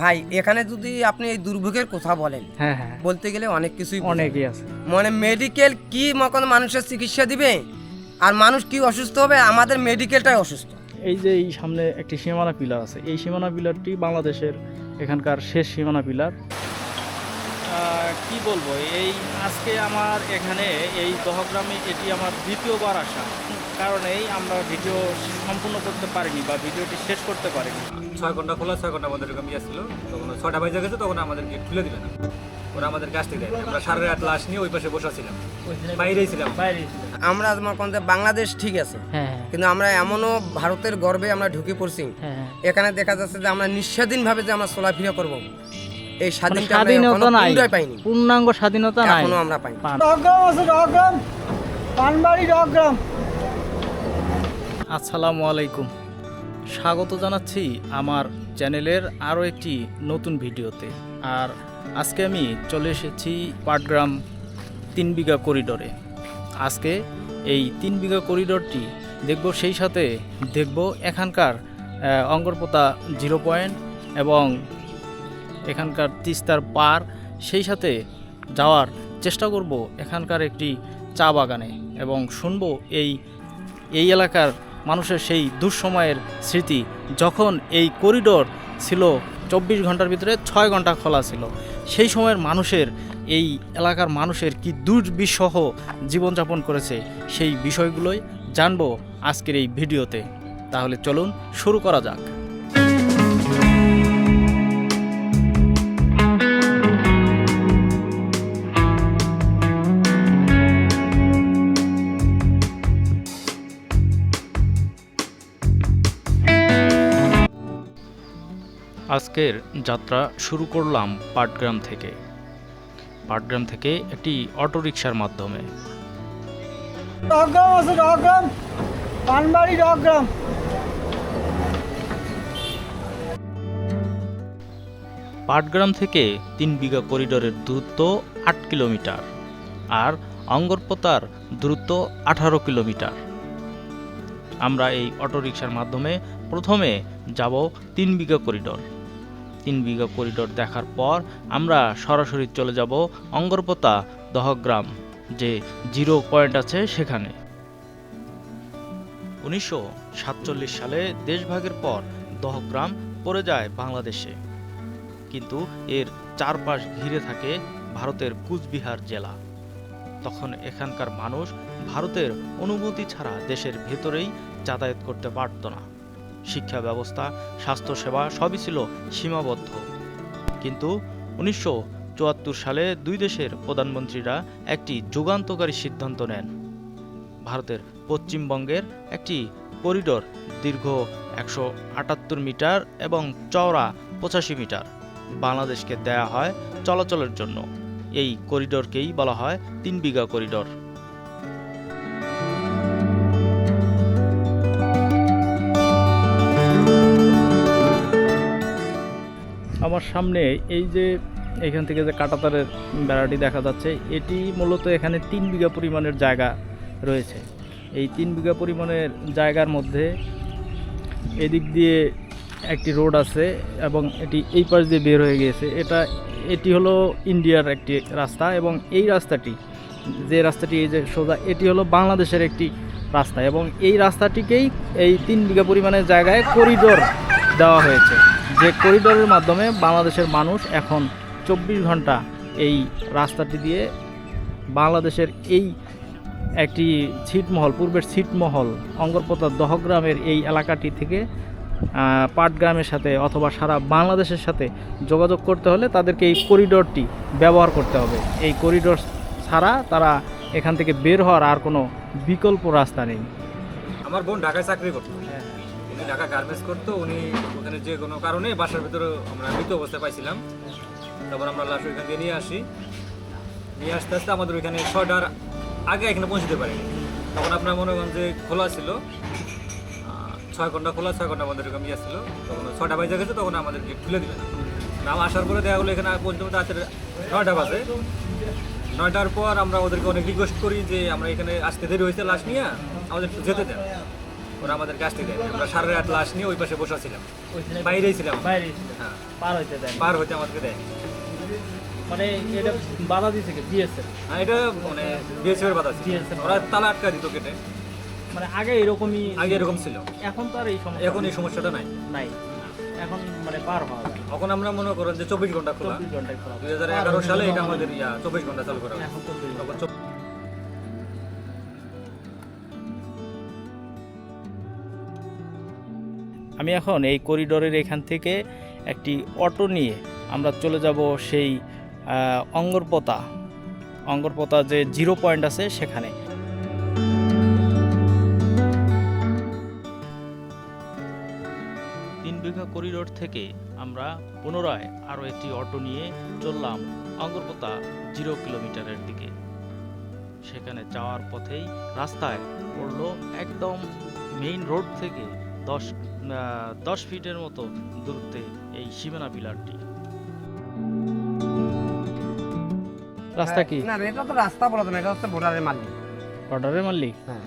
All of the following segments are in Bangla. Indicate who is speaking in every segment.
Speaker 1: ভাই এখানে যদি আপনি এই দুর্ভোগের কথা বলেন
Speaker 2: হ্যাঁ হ্যাঁ।
Speaker 1: বলতে গেলে অনেক কিছুই।
Speaker 2: অনেকই আছে।
Speaker 1: মানে মেডিকেল কি মকন মানুষের চিকিৎসা দিবে? আর মানুষ কি অসুস্থ হবে? আমাদের মেডিকেলটাই অসুস্থ।
Speaker 2: এই যে এই সামনে একটি সীমানা পিলার আছে। এই সীমানা পিলারটি বাংলাদেশের এখানকার শেষ সীমানা পিলার কি বলব? এই আজকে আমার এখানে এই দহগ্রামে এটি আমার দ্বিতীয়বার আসা। কারণেই আমরা ভিডিও সম্পূর্ণ করতে পারিনি বা ভিডিওটি শেষ করতে পারিনি।
Speaker 3: ছয় ঘণ্টা খোলা ছয় ঘণ্টা আমাদের এরকম ইয়ে ছিল। তখন ছয়টা বাজে গেছে তখন আমাদের গেট খুলে দিল না। ওরা আমাদের কাছ থেকে আমরা সাড়ে আট লাশ নিয়ে ওই পাশে বসা ছিলাম। বাইরেই ছিলাম।
Speaker 2: বাইরে
Speaker 1: আমরা মনে করেন যে বাংলাদেশ ঠিক আছে।
Speaker 2: হ্যাঁ
Speaker 1: কিন্তু আমরা এমনও ভারতের গর্বে আমরা ঢুকে পড়ছি।
Speaker 2: হ্যাঁ
Speaker 1: এখানে দেখা যাচ্ছে যে আমরা নিঃস্বাধীন ভাবে যে আমরা চলাফেরা করব। এই
Speaker 2: মানে
Speaker 1: স্বাধীনতা
Speaker 2: স্বাধীনতা নাই।
Speaker 1: পাইনি।
Speaker 2: পূর্ণাঙ্গ স্বাধীনতা নাই।
Speaker 1: এখনও আমরা পাইনি।
Speaker 2: পান।
Speaker 4: ডগ্রাম আছে ডগ্রাম পানবাড়ি ডগ্রাম
Speaker 2: আসসালামু আলাইকুম। স্বাগত জানাচ্ছি আমার চ্যানেলের আরও একটি নতুন ভিডিওতে। আর আজকে আমি চলে এসেছি পাটগ্রাম তিন বিঘা করিডোরে। আজকে এই তিন বিঘা করিডোরটি দেখব, সেই সাথে দেখব এখানকার অঙ্গরপোতা জিরো পয়েন্ট এবং এখানকার তিস্তার পার। সেই সাথে যাওয়ার চেষ্টা করব এখানকার একটি চা বাগানে এবং শুনব এই এই এলাকার মানুষের সেই দুঃসময়ের স্মৃতি যখন এই করিডোর ছিল চব্বিশ ঘণ্টার ভিতরে ছয় ঘণ্টা খোলা ছিল। সেই সময়ের মানুষের, এই এলাকার মানুষের কি দুর্বিষহ জীবনযাপন করেছে সেই বিষয়গুলোই জানব আজকের এই ভিডিওতে। তাহলে চলুন শুরু করা যাক। আজকের যাত্রা শুরু করলাম পাটগ্রাম থেকে। পাটগ্রাম থেকে একটি অটোরিকশার মাধ্যমে।
Speaker 4: আছে পানবাড়ি
Speaker 2: পাটগ্রাম থেকে তিন বিঘা করিডোরের দূরত্ব আট কিলোমিটার আর অঙ্গরপোতার দূরত্ব আঠারো কিলোমিটার। আমরা এই অটোরিকশার মাধ্যমে প্রথমে যাব তিন বিঘা করিডোর। তিন বিঘা করিডোর দেখার পর আমরা সরাসরি চলে যাব অঙ্গরপোতা দহগ্রাম, যে জিরো পয়েন্ট আছে সেখানে। উনিশশো সাতচল্লিশ সালে দেশভাগের পর দহগ্রাম পড়ে যায় বাংলাদেশে। কিন্তু এর চারপাশ ঘিরে থাকে ভারতের কুচবিহার জেলা। তখন এখানকার মানুষ ভারতের অনুমতি ছাড়া দেশের ভেতরেই যাতায়াত করতে পারত না। শিক্ষা ব্যবস্থা, স্বাস্থ্যসেবা সবই ছিল সীমাবদ্ধ। কিন্তু উনিশশো চুয়াত্তর সালে দুই দেশের প্রধানমন্ত্রীরা একটি যুগান্তকারী সিদ্ধান্ত নেন। ভারতের পশ্চিমবঙ্গের একটি করিডোর দীর্ঘ একশো আটাত্তর মিটার এবং চওড়া পঁচাশি মিটার। বাংলাদেশকে দেয়া হয় চলাচলের জন্য। এই করিডোরকেই বলা হয় তিন বিঘা করিডোর। আমার সামনে এই যে এখান থেকে যে কাটাতারের বেড়াটি দেখা যাচ্ছে, এটি মূলত এখানে তিন বিঘা পরিমাণের জায়গা রয়েছে। এই তিন বিঘা পরিমাণের জায়গার মধ্যে এদিক দিয়ে একটি রোড আছে এবং এটি এই পাশ দিয়ে বের হয়ে গিয়েছে। এটা, এটি হলো ইন্ডিয়ার একটি রাস্তা এবং এই রাস্তাটি, যে রাস্তাটি এই যে সোজা, এটি হলো বাংলাদেশের একটি রাস্তা এবং এই রাস্তাটিকেই এই তিন বিঘা পরিমাণের জায়গায় করিডোর দেওয়া হয়েছে। যে করিডোরের মাধ্যমে বাংলাদেশের মানুষ এখন চব্বিশ ঘণ্টা এই রাস্তাটি দিয়ে বাংলাদেশের এই একটি ছিটমহল পূর্বের ছিটমহল অঙ্গরপোতা দহগ্রামের এই এলাকাটি থেকে পাটগ্রামের সাথে অথবা সারা বাংলাদেশের সাথে যোগাযোগ করতে হলে তাদেরকে এই করিডোরটি ব্যবহার করতে হবে। এই করিডোর ছাড়া তারা এখান থেকে বের হওয়ার আর কোনো বিকল্প রাস্তা নেই।
Speaker 3: আমার বোন ঢাকায় চাকরি করতো। উনি ঢাকা গার্মেন্টস করতো, উনি ওখানে যে কোনো কারণে বাসার ভিতরে আমরা মৃত অবস্থায় পাইছিলাম। তারপর আমরা লাশ ওইখান দিয়ে নিয়ে আসি। নিয়ে আসতে আসতে আমাদের ওইখানে ছয়টার আগে এখানে পৌঁছতে পারিনি। তখন আপনার মনে করেন যে খোলা ছিল। ছয় ঘণ্টা খোলা, ছয় ঘণ্টা আমাদের এরকম ইয়ে ছিল। তখন ছয়টা বাজে গেছে, তখন আমাদের গেট খুলে দিবে নাম আসার পরে দেখা গেলো এখানে পর্যন্ত রাত্রে নয়টা বাজে। নয়টার পর আমরা ওদেরকে অনেক রিকোয়েস্ট করি যে, আমরা এখানে আসতে দেরি হয়েছে লাশ নিয়ে, আমাদের যেতে দেন। ওরা আমাদের কাছ থেকে। আমরা সাড়ে আট লাশ নিয়ে ওই পাশে বসে ছিলাম। বাইরেই ছিলাম।
Speaker 2: বাইরে
Speaker 3: হ্যাঁ।
Speaker 2: পার হইতে দেয়
Speaker 3: পার হইতে আমাদেরকে দেয়
Speaker 2: মানে এটা বাধা দিয়েছে কি? বিএসএফ
Speaker 3: আর এটা মানে বিএসএফ এর বাধা ছিল। ওরা তালা আটকা দিত কেটে
Speaker 2: মানে আগে এরকমই
Speaker 3: আগে এরকম ছিল।
Speaker 2: এখন তো আর এই সমস্যা
Speaker 3: এখন এই সমস্যাটা নাই।
Speaker 2: নাই। এখন মানে পার হওয়া
Speaker 3: এখন আমরা মনে করেন যে চব্বিশ ঘণ্টা খোলা।
Speaker 2: চব্বিশ খোলা।
Speaker 3: দুই হাজার এগারো সালে এটা আমাদের ইয়া চব্বিশ ঘণ্টা চালু করা।
Speaker 2: এখন চব্বিশ আমি এখন এই করিডোরের এখান থেকে একটি অটো নিয়ে আমরা চলে যাব সেই অঙ্গরপোতা। অঙ্গরপোতা যে জিরো পয়েন্ট আছে সেখানে। তিন বিঘা করিডোর থেকে আমরা পুনরায় আরও একটি অটো নিয়ে চললাম অঙ্গরপোতা জিরো কিলোমিটারের দিকে। সেখানে যাওয়ার পথেই রাস্তায় পড়ল একদম মেইন রোড থেকে দশ দশ ফিটের মতো দূরত্বে এই সীমানা পিলারটি রাস্তা কি?
Speaker 1: না এটা তো রাস্তা বলা না এটা হচ্ছে বর্ডারের মাল্লি
Speaker 2: অর্ডারে মারলি
Speaker 1: হ্যাঁ।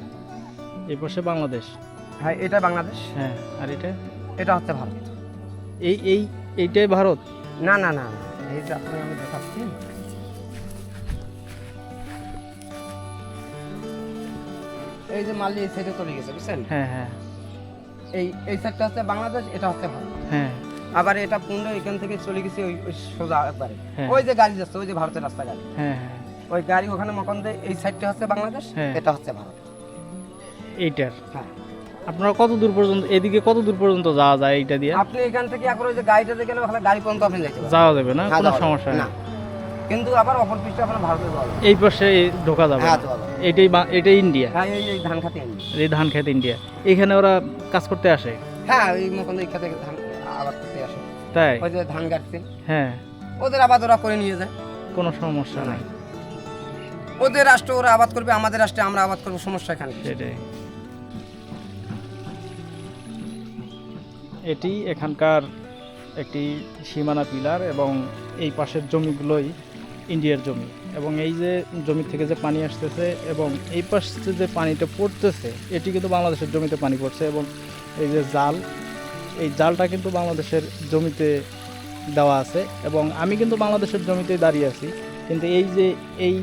Speaker 2: এই পাশে বাংলাদেশ?
Speaker 1: হ্যাঁ এটা বাংলাদেশ।
Speaker 2: হ্যাঁ আর এটা?
Speaker 1: এটা হচ্ছে ভারত।
Speaker 2: এই এই এইটাই ভারত?
Speaker 1: না না না না, এই যে আপনাকে আমি দেখাচ্ছি। এই যে মাল্লি এই সাইডে চলে গেছে বুঝছেন?
Speaker 2: হ্যাঁ হ্যাঁ।
Speaker 1: এই এই সাইডটা হচ্ছে বাংলাদেশ এটা হচ্ছে ভারত।
Speaker 2: হ্যাঁ।
Speaker 1: আবার এটা পূর্ণ এখান থেকে চলে গেছে ওই ওই সোজা একবারে।
Speaker 2: হ্যাঁ।
Speaker 1: ওই যে গাড়ি যাচ্ছে ওই যে ভারতের রাস্তা গাড়ি।
Speaker 2: হ্যাঁ হ্যাঁ।
Speaker 1: ওই গাড়ি ওখানে মকন দেয় এই সাইডটা হচ্ছে বাংলাদেশ
Speaker 2: হ্যাঁ।
Speaker 1: এটা হচ্ছে ভারত।
Speaker 2: এইটার?
Speaker 1: হ্যাঁ।
Speaker 2: আপনারা কত দূর পর্যন্ত এদিকে কত দূর পর্যন্ত যাওয়া যায় এইটা দিয়ে?
Speaker 1: আপনি এখান থেকে একবার ওই যে গাড়িটাতে গেলে ওখানে গাড়ি পর্যন্ত আপনি পারবেন।
Speaker 2: যাওয়া যাবে না? কোনো সমস্যা
Speaker 1: না। কিন্তু আবার অপর পৃষ্ঠে আপনার ভারতে যাওয়া
Speaker 2: এই পাশে ঢোকা যাবে।
Speaker 1: হ্যাঁ
Speaker 2: না।
Speaker 1: যাওয়া যাবে।
Speaker 2: এটাই বা- এটাই ইন্ডিয়া
Speaker 1: হ্যাঁ এই এই ধান খাতে আনি
Speaker 2: এই ধান খেত ইন্ডিয়া এখানে ওরা কাজ করতে আসে?
Speaker 1: হ্যাঁ এই মকন এই খেতে ধান আবাদ করতে আসে।
Speaker 2: তাই?
Speaker 1: ওই যে ধান গাড়ছে
Speaker 2: হ্যাঁ।
Speaker 1: ওদের আবাদ ওরা করে নিয়ে যায়।
Speaker 2: কোনো সমস্যা নাই।
Speaker 1: ওদের রাষ্ট্র ওরা আবাদ করবে আমাদের রাষ্ট্রে আমরা আবাদ করব সমস্যা এখানে?
Speaker 2: সেটাই। এটি এখানকার একটি সীমানা পিলার এবং এই পাশের জমিগুলোই ইন্ডিয়ার জমি। এবং এই যে জমি থেকে যে পানি আসতেছে এবং এই পাশে যে পানিটা পড়তেছে, এটি কিন্তু বাংলাদেশের জমিতে পানি পড়ছে এবং এই যে জাল, এই জালটা কিন্তু বাংলাদেশের জমিতে দেওয়া আছে এবং আমি কিন্তু বাংলাদেশের জমিতে দাঁড়িয়ে আছি। কিন্তু এই যে এই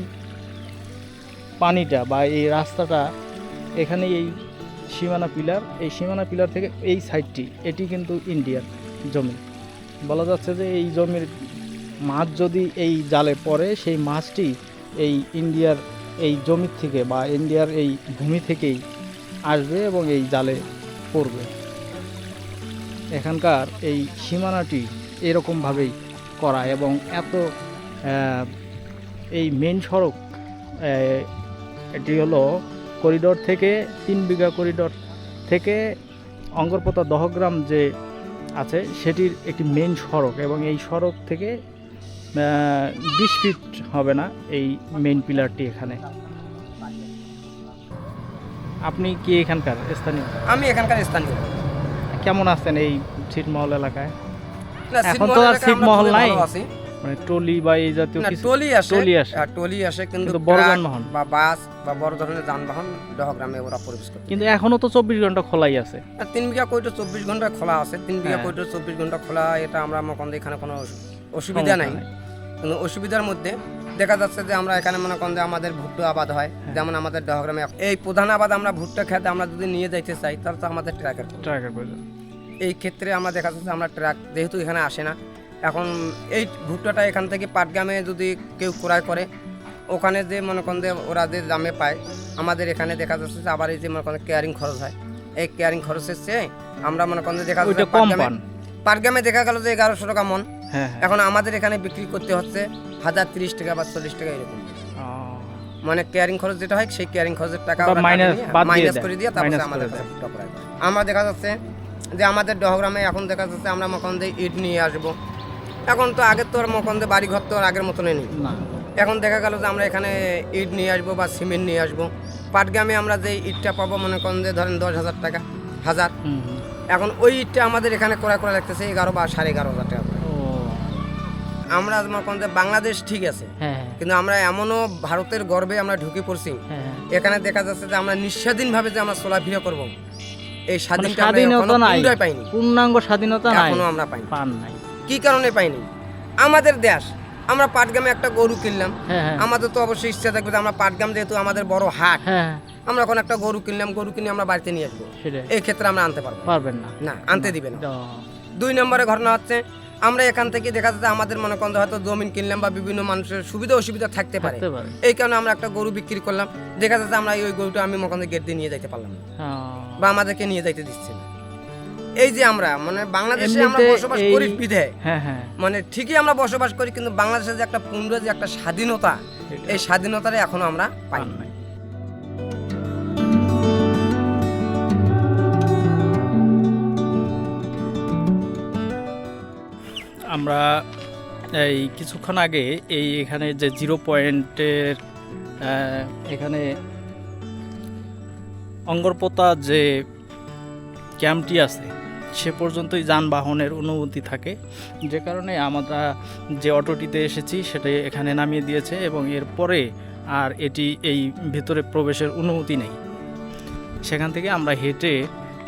Speaker 2: পানিটা বা এই রাস্তাটা, এখানে এই সীমানা পিলার, এই সীমানা পিলার থেকে এই সাইডটি এটি কিন্তু ইন্ডিয়ার জমি। বলা যাচ্ছে যে এই জমির মাছ যদি এই জালে পড়ে, সেই মাছটি এই ইন্ডিয়ার এই জমি থেকে বা ইন্ডিয়ার এই ভূমি থেকেই আসবে এবং এই জালে পড়বে। এখানকার এই সীমানাটি এরকমভাবেই করা এবং এত এই মেন সড়ক এটি হলো করিডোর থেকে, তিন বিঘা করিডোর থেকে অঙ্গরপোতা দহগ্রাম যে আছে, সেটির একটি মেন সড়ক এবং এই সড়ক থেকে বিশ ফিট হবে না এই মেন পিলারটি এখানে। আপনি কি এখানকার স্থানীয়?
Speaker 1: আমি এখানকার স্থানীয়।
Speaker 2: কেমন আছেন এই ছিটমহল এলাকায়? এখন তো আর ছিটমহল নাই। মানে টলি বা এই জাতীয় কিছু
Speaker 1: টলি আসে।
Speaker 2: টলি আসে।
Speaker 1: হ্যাঁ, আসে কিন্তু
Speaker 2: বড় যানবাহন।
Speaker 1: বা বাস বা বড় ধরনের যানবাহন দহগ্রামে ওরা প্রবেশ করে
Speaker 2: কিন্তু এখনও তো চব্বিশ ঘণ্টা খোলাই আছে।
Speaker 1: তিন বিঘা কইটো চব্বিশ ঘণ্টা খোলা আছে। তিন বিঘা
Speaker 2: হ্যাঁ।
Speaker 1: কইটো চব্বিশ ঘণ্টা খোলা এটা আমরা মনে এখানে কোনো অসুবিধা নাই। কিন্তু অসুবিধার মধ্যে দেখা যাচ্ছে যে আমরা এখানে মনে করেন যে আমাদের ভুট্টা আবাদ হয়
Speaker 2: হ্যাঁ।
Speaker 1: যেমন আমাদের ডহগ্রামে এই প্রধান আবাদ আমরা ভুট্টা খেতে আমরা যদি নিয়ে যাইতে চাই তাহলে তো আমাদের ট্রাকের।
Speaker 2: ট্রাকের প্রয়োজন
Speaker 1: এই ক্ষেত্রে আমরা দেখা যাচ্ছে আমরা ট্রাক যেহেতু এখানে আসে না এখন এই ভুট্টাটা এখান থেকে পাটগ্রামে যদি কেউ ক্রয় করে ওখানে যে মনে করেন যে ওরা যে দামে পায় আমাদের এখানে দেখা যাচ্ছে যে আবার এই যে মনে করেন কেয়ারিং খরচ হয় এই কেয়ারিং খরচের চেয়ে আমরা মনে করেন যে দেখা যাচ্ছে পাটগ্রামে দেখা গেল যে এগারোশো টাকা মন এখন আমাদের এখানে বিক্রি করতে হচ্ছে হাজার তিরিশ টাকা বা চল্লিশ টাকা এরকম। মানে কেয়ারিং খরচ যেটা হয় সেই কেয়ারিং খরচের টাকা
Speaker 2: দেয়।
Speaker 1: করে দিয়ে তারপরে আমাদের। আমরা দেখা যাচ্ছে যে আমাদের ডহগ্রামে এখন দেখা যাচ্ছে আমরা মকন্দে ইট নিয়ে আসব। এখন তো আগের তো আর মকন্দে বাড়ি ঘর তো আর আগের মতনই নেই। এখন দেখা গেল যে আমরা এখানে ইট নিয়ে আসব বা সিমেন্ট নিয়ে আসব। পাটগ্রামে আমরা যে ইটটা পাবো মনে করেন যে ধরেন দশ হাজার টাকা হাজার। এখন ওই ইটটা আমাদের এখানে ক্রয় করা লাগতেছে এগারো বা সাড়ে এগারো হাজার টাকা। আমরা বাংলাদেশ ঠিক আছে।
Speaker 2: হ্যাঁ।
Speaker 1: কিন্তু আমরা এমনও ভারতের গর্বে আমরা ঢুকে পড়ছি।
Speaker 2: হ্যাঁ।
Speaker 1: এখানে দেখা যাচ্ছে যে আমরা নিঃস্বাধীনভাবে যে আমরা চলাফেরা করব। এই
Speaker 2: মানে
Speaker 1: স্বাধীনতা
Speaker 2: স্বাধীনতা নাই।
Speaker 1: পাইনি।
Speaker 2: পূর্ণাঙ্গ স্বাধীনতা নাই।
Speaker 1: এখনও আমরা পাইনি।
Speaker 2: পান নাই।
Speaker 1: কি কারণে পাইনি? আমাদের দেশ আমরা পাটগ্রামে একটা গরু কিনলাম।
Speaker 2: হ্যাঁ
Speaker 1: আমাদের তো অবশ্যই ইচ্ছা থাকবে যে আমরা পাটগ্রাম যেহেতু আমাদের বড় হাট আমরা এখন একটা গরু কিনলাম গরু কিনে আমরা বাড়িতে নিয়ে আসব। এই ক্ষেত্রে আমরা আনতে পারব। না।
Speaker 2: পারবেন না।
Speaker 1: না আনতে দিবেন না। দুই নম্বরে ঘটনা হচ্ছে আমরা এখান থেকে দেখা যাচ্ছে আমাদের মনে করেন হয়তো জমিন কিনলাম বা বিভিন্ন মানুষের সুবিধা অসুবিধা থাকতে পারে। এই কারণে আমরা একটা গরু বিক্রি করলাম। দেখা যাচ্ছে আমরা ওই গরুটা আমি মনে করেন গেট দিয়ে নিয়ে যাইতে পারলাম
Speaker 2: হ্যাঁ।
Speaker 1: বা আমাদেরকে নিয়ে যাইতে দিচ্ছে না। এই যে আমরা মানে বাংলাদেশে আমরা বসবাস করি বিধে।
Speaker 2: হ্যাঁ হ্যাঁ।
Speaker 1: মানে ঠিকই আমরা বসবাস করি কিন্তু বাংলাদেশের যে একটা পূর্ণ যে একটা স্বাধীনতা এই স্বাধীনতাটা এখনও আমরা পাই
Speaker 2: পান আমরা এই কিছুক্ষণ আগে এই এখানে যে জিরো পয়েন্টের এখানে অঙ্গরপোতা যে ক্যাম্পটি আছে, সে পর্যন্তই যানবাহনের অনুমতি থাকে। যে কারণে আমরা যে অটোটিতে এসেছি সেটা এখানে নামিয়ে দিয়েছে এবং এরপরে আর এটি এই ভেতরে প্রবেশের অনুমতি নেই। সেখান থেকে আমরা হেঁটে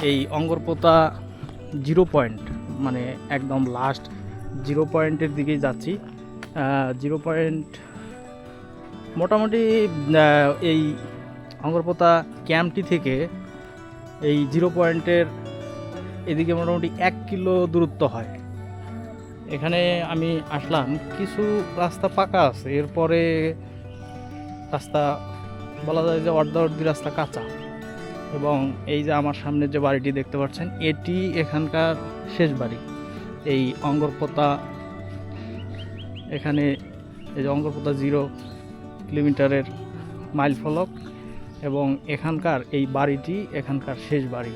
Speaker 2: এই অঙ্গরপোতা জিরো পয়েন্ট মানে একদম লাস্ট জিরো পয়েন্টের দিকেই যাচ্ছি। জিরো পয়েন্ট মোটামুটি এই অঙ্গরপোতা ক্যাম্পটি থেকে এই জিরো পয়েন্টের এদিকে মোটামুটি এক কিলো দূরত্ব হয়। এখানে আমি আসলাম, কিছু রাস্তা পাকা আছে, এরপরে রাস্তা বলা যায় যে অর্ধ অর্ধি রাস্তা কাঁচা। এবং এই যে আমার সামনে যে বাড়িটি দেখতে পাচ্ছেন, এটি এখানকার শেষ বাড়ি। এই অঙ্গরপোতা এখানে, এই যে অঙ্গরপোতা জিরো কিলোমিটারের মাইল ফলক এবং এখানকার এই বাড়িটি, এখানকার শেষ বাড়ি।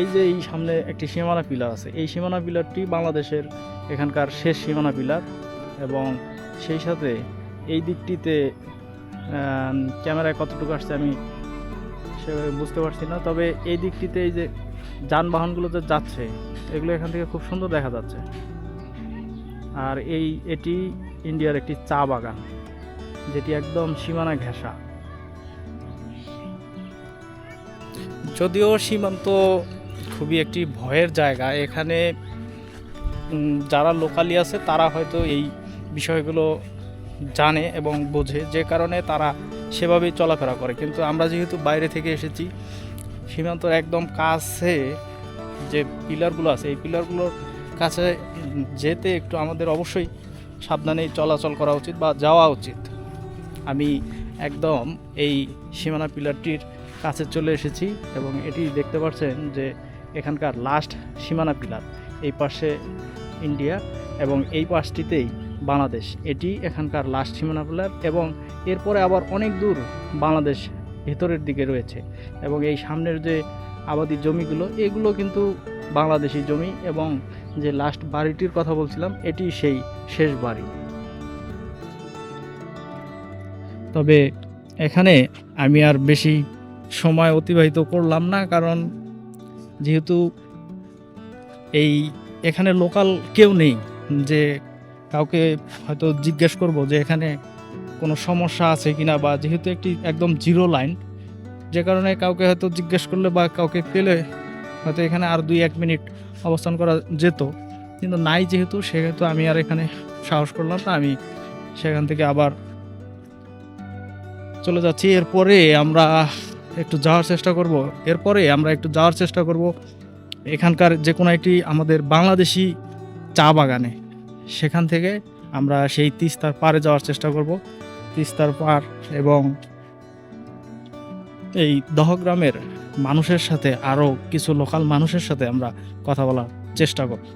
Speaker 2: এই যে এই সামনে একটি সীমানা পিলার আছে। এই সীমানা পিলারটি বাংলাদেশের এখানকার শেষ সীমানা পিলার এবং সেই সাথে এই দিকটিতে ক্যামেরায় কতটুকু আসছে আমি সেভাবে বুঝতে পারছি না। তবে এই দিকটিতে এই যে যানবাহনগুলো যে যাচ্ছে, এগুলো এখান থেকে খুব সুন্দর দেখা যাচ্ছে। আর এই, এটি ইন্ডিয়ার একটি চা বাগান, যেটি একদম সীমানা ঘেঁষা। যদিও সীমান্ত খুবই একটি ভয়ের জায়গা, এখানে যারা লোকালি আছে তারা হয়তো এই বিষয়গুলো জানে এবং বোঝে, যে কারণে তারা সেভাবেই চলাফেরা করে। কিন্তু আমরা যেহেতু বাইরে থেকে এসেছি সীমান্তর একদম কাছে যে পিলারগুলো আছে, এই পিলারগুলোর কাছে যেতে একটু আমাদের অবশ্যই সাবধানেই চলাচল করা উচিত বা যাওয়া উচিত। আমি একদম এই সীমানা পিলারটির কাছে চলে এসেছি এবং এটি দেখতে পাচ্ছেন যে এখানকার লাস্ট সীমানা পিলার, এই পাশে ইন্ডিয়া এবং এই পাশটিতেই বাংলাদেশ। এটি এখানকার লাস্ট সীমানা পিলার এবং এরপরে আবার অনেক দূর বাংলাদেশ ভেতরের দিকে রয়েছে এবং এই সামনের যে আবাদি জমিগুলো, এগুলো কিন্তু বাংলাদেশি জমি এবং যে লাস্ট বাড়িটির কথা বলছিলাম, এটি সেই শেষ বাড়ি। তবে এখানে আমি আর বেশি সময় অতিবাহিত করলাম না কারণ যেহেতু এই এখানে লোকাল কেউ নেই, যে কাউকে হয়তো জিজ্ঞেস করব যে এখানে কোনো সমস্যা আছে কিনা বা যেহেতু একটি একদম জিরো লাইন, যে কারণে কাউকে হয়তো জিজ্ঞেস করলে বা কাউকে পেলে হয়তো এখানে আর দুই এক মিনিট অবস্থান করা যেত। কিন্তু নাই যেহেতু, সেহেতু আমি আর এখানে সাহস করলাম না, আমি সেখান থেকে আবার চলে যাচ্ছি। এরপরে আমরা একটু যাওয়ার চেষ্টা করব। এরপরে আমরা একটু যাওয়ার চেষ্টা করব এখানকার যে কোনো একটি আমাদের বাংলাদেশি চা বাগানে। সেখান থেকে আমরা সেই তিস্তার পাড়ে যাওয়ার চেষ্টা করব। তিস্তার পার এবং এই দহগ্রামের মানুষের সাথে, আরও কিছু লোকাল মানুষের সাথে আমরা কথা বলার চেষ্টা করব।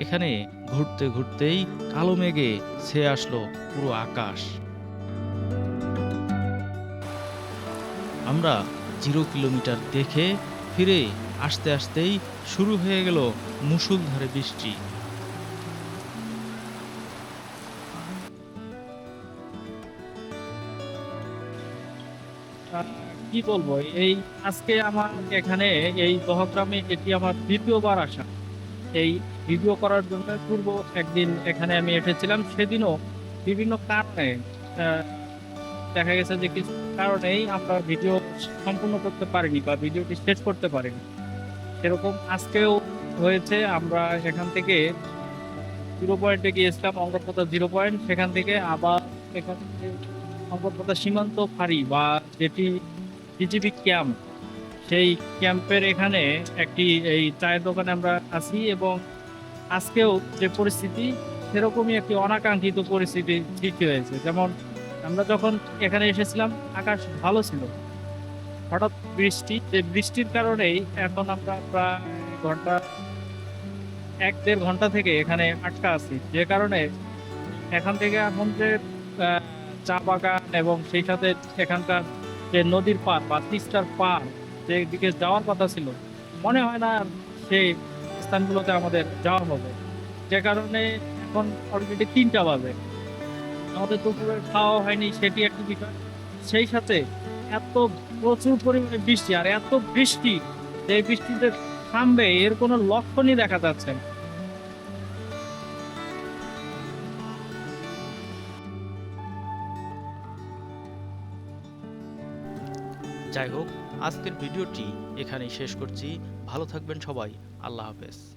Speaker 2: এখানে ঘুরতে ঘুরতেই কালো মেঘে ছেয়ে আসলো পুরো আকাশ। আমরা জিরো কিলোমিটার দেখে ফিরে আসতে আসতেই শুরু হয়ে গেল মুষলধারে বৃষ্টি। কি বলব, এই আজকে আমার এখানে এই দহগ্রামে এটি আমার দ্বিতীয়বার আসা। এই ভিডিও করার জন্য পূর্ব একদিন এখানে আমি এসেছিলাম, সেদিনও বিভিন্ন কারণে দেখা গেছে যে কিছু কারণেই আমরা ভিডিও সম্পূর্ণ করতে পারিনি বা ভিডিওটি শেষ করতে পারিনি। সেরকম আজকেও হয়েছে, আমরা সেখান থেকে জিরো পয়েন্টে গিয়েছিলাম অঙ্গপথা জিরো পয়েন্ট সেখান থেকে আবার এখান থেকে অঙ্গপথা সীমান্ত ফাঁড়ি বা যেটি বিজিবি ক্যাম্প সেই ক্যাম্পের এখানে একটি এই চায়ের দোকানে আমরা আছি এবং আজকেও যে পরিস্থিতি, সেরকমই একটি অনাকাঙ্ক্ষিত পরিস্থিতি সৃষ্টি হয়েছে। যেমন আমরা যখন এখানে এসেছিলাম, আকাশ ভালো ছিল। হঠাৎ বৃষ্টি বৃষ্টির কারণেই এখন আমরা প্রায় ঘণ্টা এক, দেড় ঘণ্টা থেকে এখানে আটকা আছি। যে কারণে এখান থেকে এখন যে চা বাগান এবং সেই সাথে এখানকার যে নদীর পার বা তিস্তার পার যে দিকে যাওয়ার কথা ছিল, মনে হয় না সেই স্থানগুলোতে আমাদের যাওয়া হবে। যে কারণে এখন অলরেডি তিনটা বাজে। আমাদের দুপুরে খাওয়া হয়নি, সেটি একটি বিষয়। সেই সাথে এত প্রচুর পরিমাণে বৃষ্টি আর এত বৃষ্টি, যে বৃষ্টিতে থামবে, এর কোনো লক্ষণই দেখা যাচ্ছে না।
Speaker 5: যাই হোক, আজকের ভিডিওটি এখানেই শেষ করছি। ভালো থাকবেন সবাই। আল্লাহ হাফেজ।